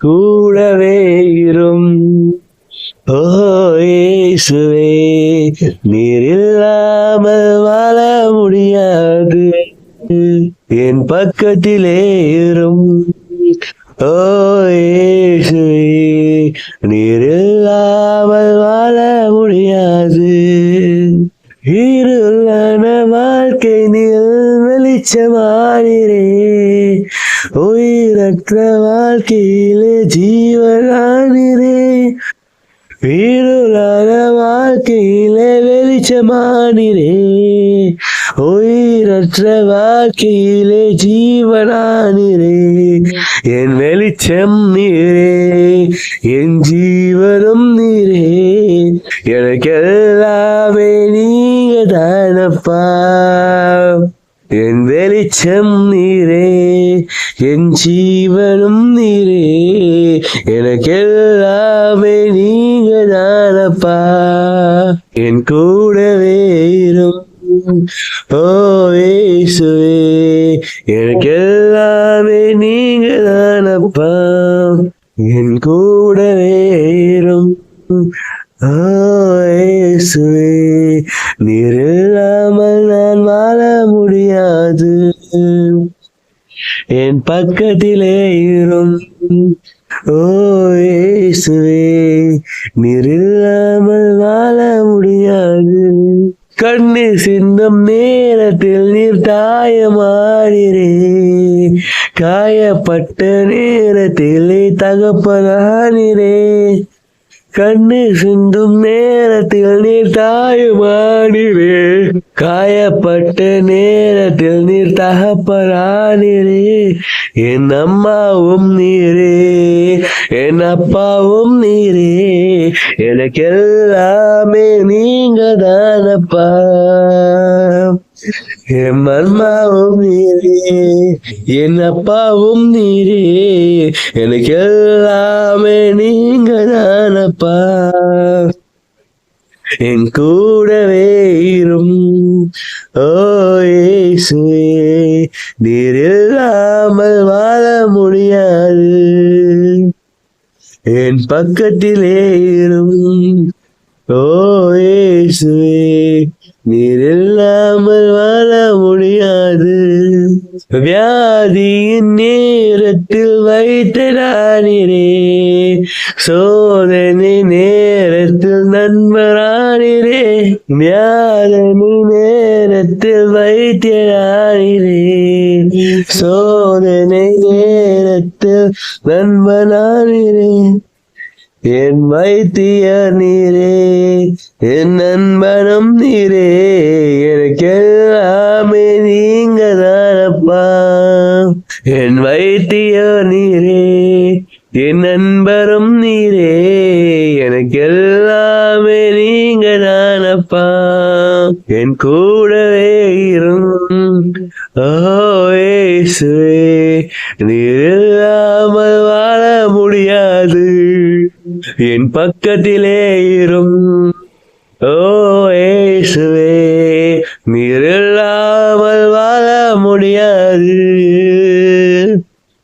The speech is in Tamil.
கூடவே இரும். ஓசுவே இயேசுவே நீர் இல்லாமல் வாழ முடியாது. என் பக்கத்திலே இரும். ஓசுவே இயேசுவே நீர் இல்லாமல் வாழ முடியாது. இருளான வாழ்க்கை நீ வெளிச்சமானிரே. உயிரற்ற வாழ்க்கையிலே ஜீவனானிரே. இருளான வாழ்க்கையிலே வெளிச்சமானிரே. உயிரற்ற வாழ்க்கையிலே ஜீவனானிரே. என் வெளிச்சம் நீரே என் ஜீவனும் நீரே. எனக்கெல்லாமே நீங்க தானப்பா என் வெளிச்சம் நீரே என் ஜீவனும் நீரே எனக்கு எல்லாமே நீங்க தானப்பா என் கூடவே இரும் ஓ இயேசுவே எனக்கு எல்லாமே நீங்க தானப்பா என் கூடவே இரும் ஓ இயேசுவே நீர் இல்லாமல் நான் வாழ முடியாது என் பக்கத்திலே இரும். ஓ இயேசுவே வாழ முடியாது. கண்ணு சிந்தும் நேரத்தில் நீர் தாயமாடிரே காயப்பட்ட நேரத்தில் நீ தகப்பனானிரே. கண்ணு சிந்தும் நேரத்தில் நீர் தாயுமானிரே காயப்பட்ட நேரத்தில் நீர் தகப்பனானிரே என் அம்மாவும் நீரே என் அப்பாவும் நீரே. எனக்கெல்லாமே நீங்க தானப்பா என் மர்மாவும் நீரே என் அப்பாவும் நீரே. எனக்கு எல்லாமே நீங்க தானப்பா என் கூடவே இரும். ஓசுவே நீர் இல்லாமல் வாழ முடியாது. என் பக்கத்திலே இரும். ஓ இயேசுவே நீர் இல்லாமல் வாழ வியாதியின் நேரத்தில் வைத்த நானிரே சோதனை நேரத்தில் நண்பரானிரே வியாதனி நேரத்தில் வைத்தியரானிரே சோதனை நேரத்தில் நண்பனானிரே என் வைத்திய நீரே என் நண்பனும் நீரே எனக்கு என் வைத்திய நீரே என் நண்பரும் நீரே எனக்கு எல்லாமே நீங்க தானப்பா என் கூடவே இருக்கும் ஓசுவே இயேசுவே நீர் இல்லாமல் வாழ முடியாது. என் பக்கத்திலே இருக்கும்